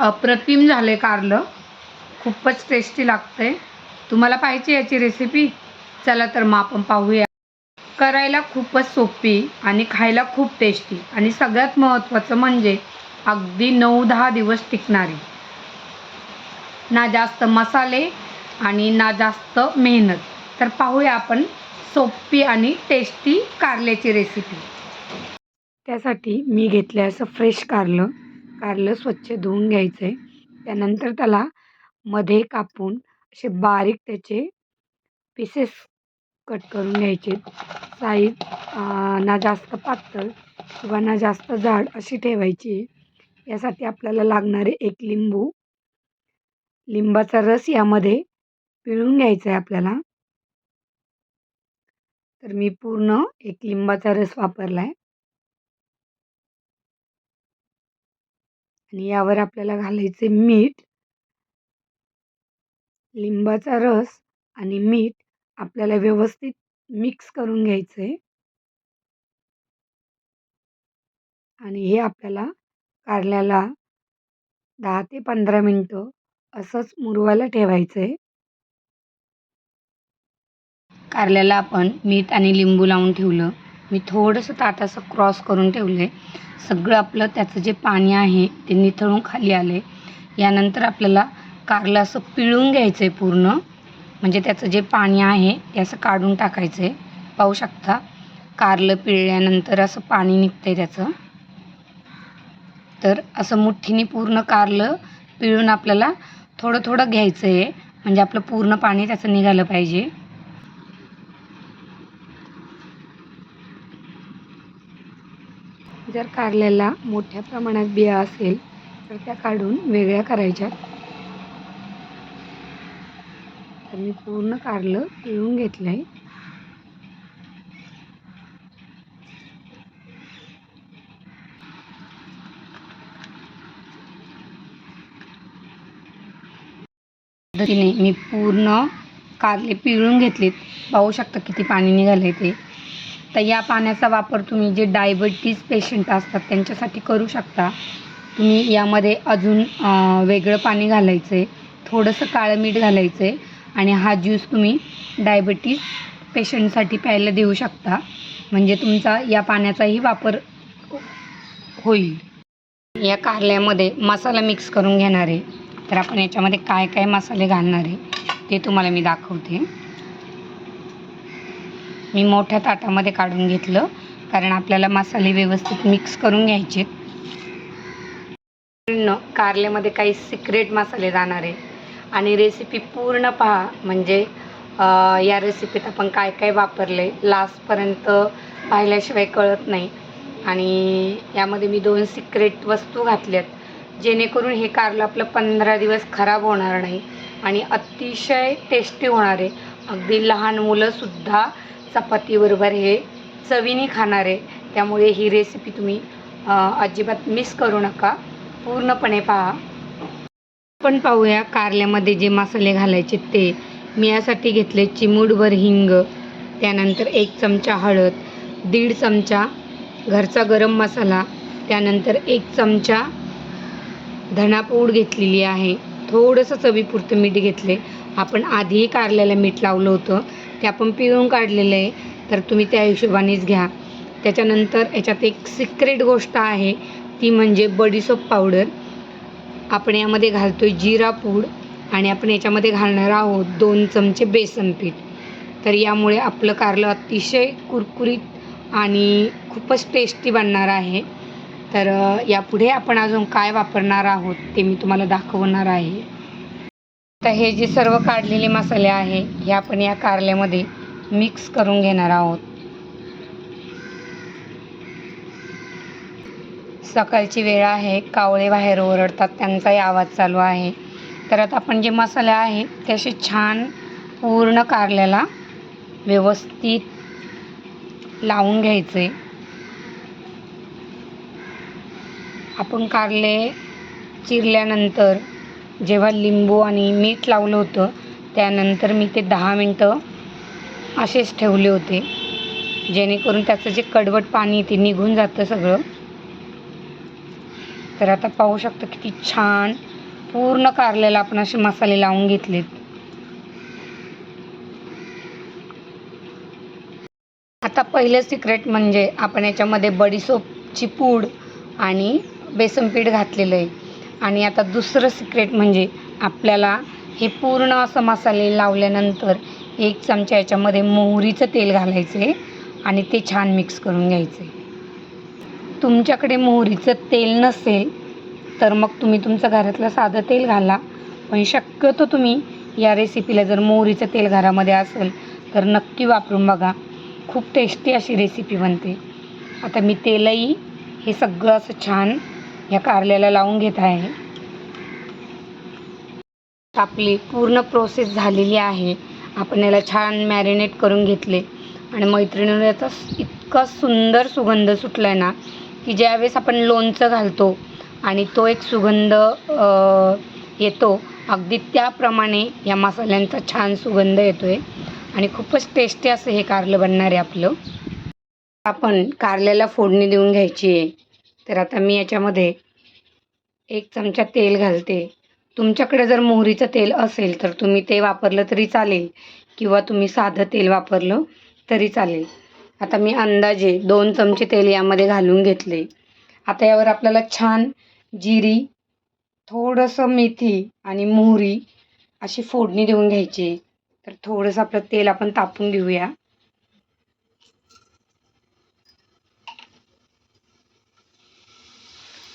अप्रतिम झाले कारलं. खूपच टेस्टी लागते तुम्हाला पाहिजे याची रेसिपी चला तर मग आपण पाहूया. करायला खूपच सोपी आणि खायला खूप टेस्टी आणि सगळ्यात महत्त्वाचं म्हणजे अगदी नऊ दहा दिवस टिकणारी. ना जास्त मसाले आणि ना जास्त मेहनत. तर पाहूया आपण सोपी आणि टेस्टी कारल्याची रेसिपी त्यासाठी मी घेतलं असं फ्रेश कारलं. कारलं स्वच्छ धुवून घ्यायचं आहे त्यानंतर त्याला मध्ये कापून असे बारीक त्याचे पीसेस कट करून घ्यायचे. साईज ना जास्त पातळ किंवा ना जास्त जाड अशी ठेवायची. यासाठी आपल्याला लागणारे एक लिंबू. लिंबाचा रस यामध्ये पिळून घ्यायचा आहे आपल्याला. तर मी पूर्ण एक लिंबाचा रस वापरला आहे आणि यावर आपल्याला घालायचे मीठ. लिंबाचा रस आणि मीठ आपल्याला व्यवस्थित मिक्स करून घ्यायचं. आहे आणि हे आपल्याला कारल्याला दहा ते पंधरा मिनटं असंच मुरवायला ठेवायचं. आहे कारल्याला आपण मीठ आणि लिंबू लावून ठेवलं. मी थोडंसं ताट असं क्रॉस करून ठेवलं आहे सगळं आपलं त्याचं जे पाणी आहे ते निथळून खाली आले यानंतर आपल्याला कारलं असं पिळून घ्यायचं आहे पूर्ण. म्हणजे त्याचं जे पाणी आहे ते असं काढून टाकायचं आहे पाहू शकता कारलं पिळल्यानंतर असं पाणी निघतं आहे त्याचं. तर असं मुठ्ठीने पूर्ण कारलं पिळून आपल्याला थोडं थोडं घ्यायचं आहे म्हणजे आपलं पूर्ण पाणी त्याचं निघालं पाहिजे. जर कारल्याला मोठ्या प्रमाणात बिया असेल तर त्या काढून वेगळ्या करायच्या तर मी पूर्ण कारलं पिळून घेतलं आहे पद्धतीने मी पूर्ण कारले पिळून घेतलेत. पाहू शकता किती पाणी निघाले ते. तर या पाण्याचा वापर तुम्ही जे डायबिटीज पेशंट असतात त्यांच्यासाठी करू शकता. तुम्ही यामध्ये अजून वेगळं पाणी घालायचं आहे थोडंसं काळं मीठ घालायचं आहे आणि हा ज्यूस तुम्ही डायबिटीज पेशंटसाठी प्यायला देऊ शकता. म्हणजे तुमचा या पाण्याचाही वापर होईल. या कारल्यामध्ये मसाला मिक्स करून घेणार. आहे तर आपण याच्यामध्ये काय काय मसाले घालणार आहे ते तुम्हाला मी दाखवते. मी मोठ्या ताटामध्ये काढून घेतलं कारण आपल्याला मसाले व्यवस्थित मिक्स करून घ्यायचे कारल्यामध्ये काही सिक्रेट मसाले जाणार आहे. आणि रेसिपी पूर्ण पहा म्हणजे या रेसिपीत आपण काय काय वापरले लास्टपर्यंत पाहिल्याशिवाय कळत नाही. आणि यामध्ये मी दोन सिक्रेट वस्तू घातल्यात जेणेकरून हे कारलं आपलं पंधरा दिवस खराब होणार नाही. आणि अतिशय टेस्टी होणार आहे. अगदी लहान मुलंसुद्धा चपातीबरोबर हे चवीने खाणार आहे. त्यामुळे ही रेसिपी तुम्ही अजिबात मिस करू नका. पूर्णपणे पहा. पण पाहूया कारल्यामध्ये जे मसाले घालायचे ते. मी यासाठी घेतले चिमूटभर हिंग त्यानंतर एक चमचा हळद दीड चमचा घरचा गरम मसाला त्यानंतर एक चमचा धणापूड घेतलेली आहे. थोडंसं चवीपुरतं मीठ घेतले. आपण आधीही कारल्याला मीठ लावलं होतं. ते आपण पिळून काढलेलं आहे तर तुम्ही त्या हिशोबानेच घ्या. त्याच्यानंतर याच्यात एक सिक्रेट गोष्ट आहे ती म्हणजे बडीसोप पावडर आपण यामध्ये घालतो आहे जिरा पूड आणि आपण याच्यामध्ये घालणार आहोत दोन चमचे बेसन पीठ. तर यामुळे आपलं कारलं अतिशय कुरकुरीत आणि खूपच टेस्टी बनणार आहे. तर यापुढे आपण अजून काय वापरणार आहोत ते मी तुम्हाला दाखवणार आहे. तर हे जे सर्व काढलेले मसाले आहे हे आपण या कारल्यामध्ये मिक्स करून घेणार आहोत. सकाळची वेळ आहे कावळे बाहेर ओरडतात त्यांचाही आवाज चालू आहे. तर आता आपण जे मसाले आहे ते असे छान पूर्ण कारल्याला व्यवस्थित लावून घ्यायचे. आपण कारले चिरल्यानंतर जेव्हा लिंबू आणि मीठ लावलं होतं त्यानंतर मी ते दहा मिनटं असेच ठेवले होते. जेणेकरून त्याचं जे कडवट पाणी ते निघून जातं सगळं. तर आता पाहू शकतो किती छान पूर्ण कारल्याला आपण असे मसाले लावून घेतलेत. आता पहिलं सिक्रेट म्हणजे आपण याच्यामध्ये बडीसोपची पूड आणि बेसन पीठ घातलेलं आहे. आणि आता दुसरं सिक्रेट म्हणजे आपल्याला हे पूर्ण असं मसाले लावल्यानंतर एक चमचा याच्यामध्ये मोहरीचं तेल घालायचं आहे आणि ते छान मिक्स करून घ्यायचे तुमच्याकडे मोहरीचं तेल नसेल तर मग तुम्ही तुमचं घरातलं साधं तेल घाला. पण शक्यतो तुम्ही या रेसिपीला जर मोहरीचं तेल घरामध्ये असेल तर नक्की वापरून बघा. खूप टेस्टी अशी रेसिपी बनते. आता मी तेलही हे सगळं असं छान या कारल्याला लावून घेत आहे. आपली पूर्ण प्रोसेस झालेली आहे. आपण याला छान मॅरिनेट करून घेतले. आणि मैत्रिणीने याचा इतका सुंदर सुगंध सुटला आहे ना की ज्यावेळेस आपण लोणचं घालतो आणि तो एक सुगंध येतो अगदी त्याप्रमाणे या मसाल्यांचा छान सुगंध येतो आहे आणि खूपच टेस्टी असं हे कारलं बनणार आहे आपलं. आपण कारल्याला फोडणी देऊन घ्यायची आहे. तर आता मी याच्यामध्ये एक चमचा तेल घालते. तुमच्याकडे जर मोहरीचं तेल असेल तर तुम्ही ते वापरलं तरी चालेल किंवा तुम्ही साधं तेल वापरलं तरी चालेल. आता मी अंदाजे दोन चमचे तेल यामध्ये घालून घेतले. आता यावर आपल्याला छान जिरी थोडंसं मेथी आणि मोहरी अशी फोडणी देऊन घ्यायची. तर थोडंसं आपलं तेल आपण तापून घेऊया.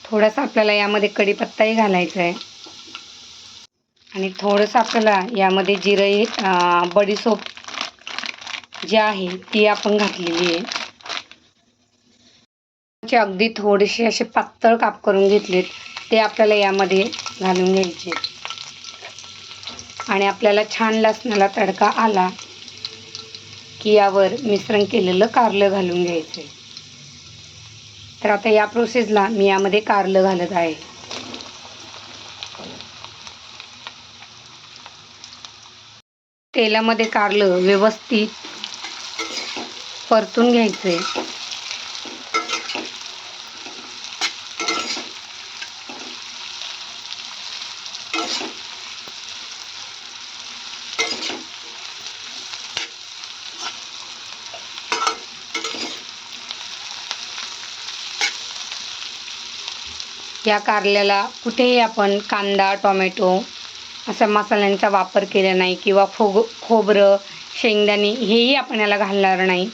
थोडासा आपल्याला यामध्ये कढीपत्ताही घालायचा आहे. आणि थोडंसं आपल्याला यामध्ये जिरंही बडीसोप जी आहे ती आपण घातलेली आहे. अगदी थोडेसे असे पातळ काप करून घेतलेत ते आपल्याला यामध्ये घालून घ्यायचे. आणि आपल्याला छान लसणाला तडका आला की यावर मिश्रण केलेलं कारलं घालून घ्यायचं तर आता या प्रोसेसला मी यामध्ये कारलं घालत आहे. तेलामध्ये कारलं व्यवस्थित परतून घ्यायचंय. या कारल्याला कुठेही आपण कांदा टोमॅटो असा मसाल्यांचा वापर केला नाही किंवा फोग खोबरं शेंगदाणे हेही आपण याला घालणार नाही.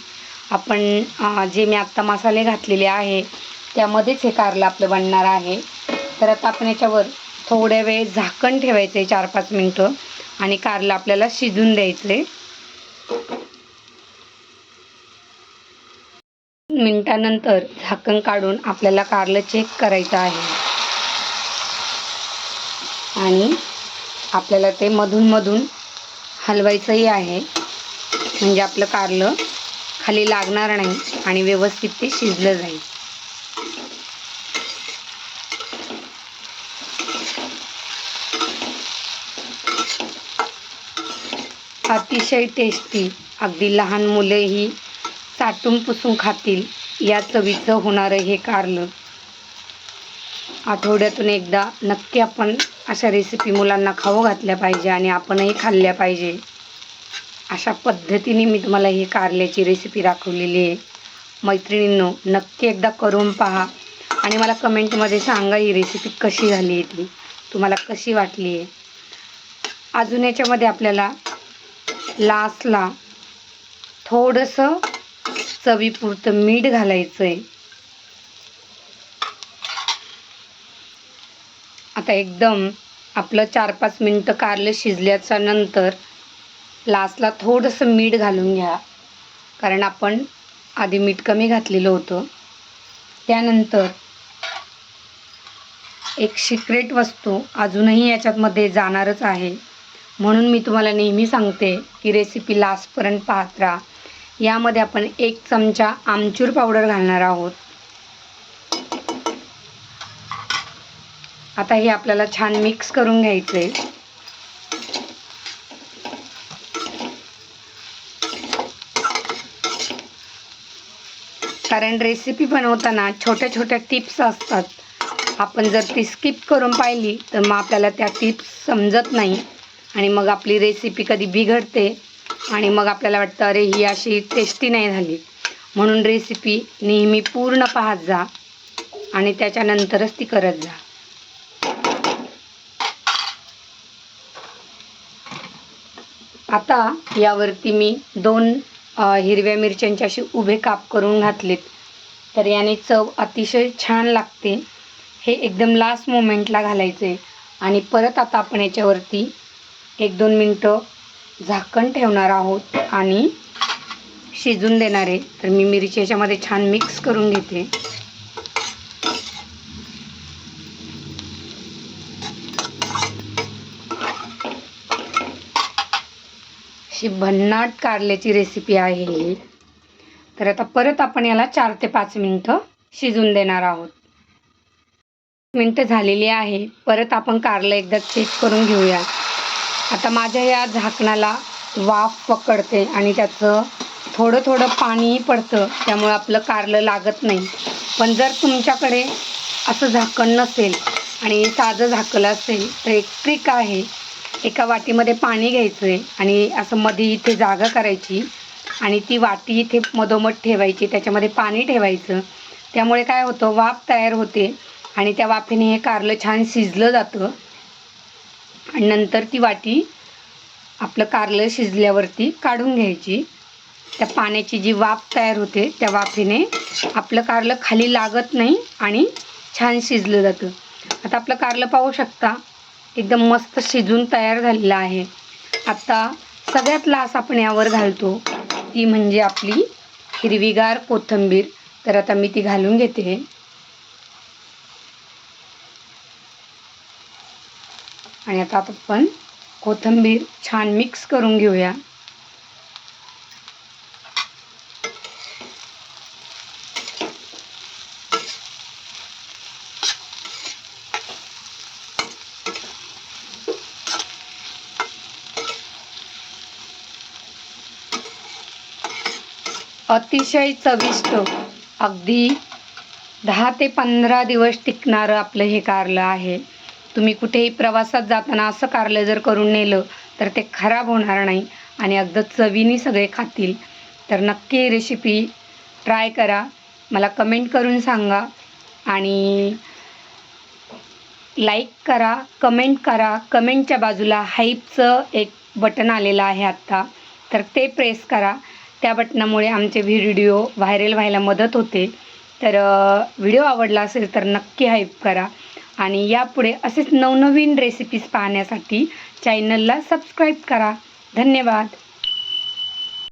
आपण जे मी आत्ता मसाले घातलेले आहे त्यामध्येच हे कारलं आपलं बनणार आहे. तर आता आपण याच्यावर थोड्या वेळ झाकण ठेवायचं आहे चार पाच मिनटं. आणि कारलं आपल्याला शिजून द्यायचं आहे मिनटानंतर झाकण काढून आपल्याला कारलं चेक करायचं आहे. आणि आपल्याला ते मधून हलवायचंही आहे. म्हणजे आपलं कारलं खाली लागणार नाही आणि व्यवस्थित ते शिजलं जाईल. अतिशय टेस्टी अगदी लहान मुलेही चाटून पुसून खातील या चवीचं होणारं हे कारलं. आठवड्यातून एकदा नक्की आपण अशा रेसिपी मुलांना खाऊ घातल्या पाहिजे आणि आपणही खाल्ल्या पाहिजे. अशा पद्धतीने मी तुम्हाला ही कारल्याची रेसिपी दाखवलेली आहे. मैत्रिणींनो नक्की एकदा करून पहा आणि मला कमेंटमध्ये सांगा ही रेसिपी कशी झाली आहे ती. तुम्हाला कशी वाटली आहे? अजून याच्यामध्ये आपल्याला लास्टला थोडंसं चवीपुरतं मीठ घालायचं आहे आता एकदम आपलं चार पाच मिनटं कारलं शिजल्याच्या नंतर लास्टला थोडंसं मीठ घालून घ्या. कारण आपण आधी मीठ कमी घातलेलं होतं. त्यानंतर एक सिक्रेट वस्तू अजूनही याच्यातमध्ये जाणारच आहे. म्हणून मी तुम्हाला नेहमी सांगते की रेसिपी लास्टपर्यंत पाहत राहा. यामध्ये आपण एक चमचा आमचूर पावडर घालणार आहोत. आता हे आपल्याला छान मिक्स करून घ्यायचं आहे कारण रेसिपी बनवताना छोट्या छोट्या टिप्स असतात. आपण जर ती स्किप करून पाहिली तर मग आपल्याला त्या टिप्स समजत नाही. आणि मग आपली रेसिपी कधी बिघडते आणि मग आपल्याला वाटतं अरे ही अशी टेस्टी नाही झाली. म्हणून रेसिपी नेहमी पूर्ण पाहत जा आणि त्याच्यानंतरच ती करत जा. आता यावरती मी दोन हिरव्या मिरच्यांचे असे उभे काप करून घातलेत. तर याने चव अतिशय छान लागते. हे एकदम लास्ट मोमेंटला घालायचं. आहे आणि परत आता आपण याच्यावरती एक दोन मिनटं झाकण ठेवणार आहोत आणि शिजून देणार आहे. तर मी मिरची याच्यामध्ये छान मिक्स करून घेते. अशी भन्नाट कारल्याची रेसिपी आहे ही. तर आता परत आपण याला चार ते पाच मिनटं शिजून देणार आहोत. मिनटं झालेली आहे. परत आपण कारलं एकदा चेक करून घेऊया. आता माझ्या या झाकणाला वाफ पकडते आणि त्याचं थोडं थोडं पाणीही पडतं. त्यामुळं आपलं कारलं लागत नाही. पण जर तुमच्याकडे असं झाकण नसेल आणि साधं झाकलं असेल तर एक ट्रिक आहे. एका वाटीमध्ये पाणी घ्यायचं आहे आणि असं मध्ये इथे जागा करायची आणि ती वाटी इथे मधोमध ठेवायची त्याच्यामध्ये पाणी ठेवायचं. त्यामुळे काय होतं वाफ तयार होते आणि त्या वाफेने हे कारलं छान शिजलं जातं. आणि नंतर ती वाटी आपलं कारलं शिजल्यावरती काढून घ्यायची. त्या पाण्याची जी वाफ तयार होते त्या वाफेने आपलं कारलं खाली लागत नाही आणि छान शिजलं जातं. आता आपलं कारलं पाहू शकता. एकदम मस्त शिजून तयार झालेलं आहे. आता सगळ्यात लास आपण यावर घालतो. ती म्हणजे आपली हिरवीगार कोथिंबीर. तर आता मी ती घालून घेते. आणि आता आपण कोथिंबीर छान मिक्स करून घेऊया. अतिशय चविष्ट. अगदी दहा ते पंधरा दिवस टिकणारं आपलं हे कारलं आहे. तुम्ही कुठेही प्रवासात जाताना असं कारलं जर करून नेलं तर ते खराब होणार नाही आणि अगदी चवीने सगळे खातील. तर नक्की रेसिपी ट्राय करा. मला कमेंट करून सांगा आणि लाईक करा कमेंट करा. कमेंटच्या बाजूला हाईपचं एक बटन आलेलं आहे आत्ता तर ते प्रेस करा. त्या बटनामुळे आमचे व्हिडिओ व्हायरल व्हायला मदत होते. तर व्हिडिओ आवडला असेल तर नक्की हाईप करा. आणि यापुढे असेच नवनवीन रेसिपीज पाहण्यासाठी चॅनलला सबस्क्राईब करा. धन्यवाद.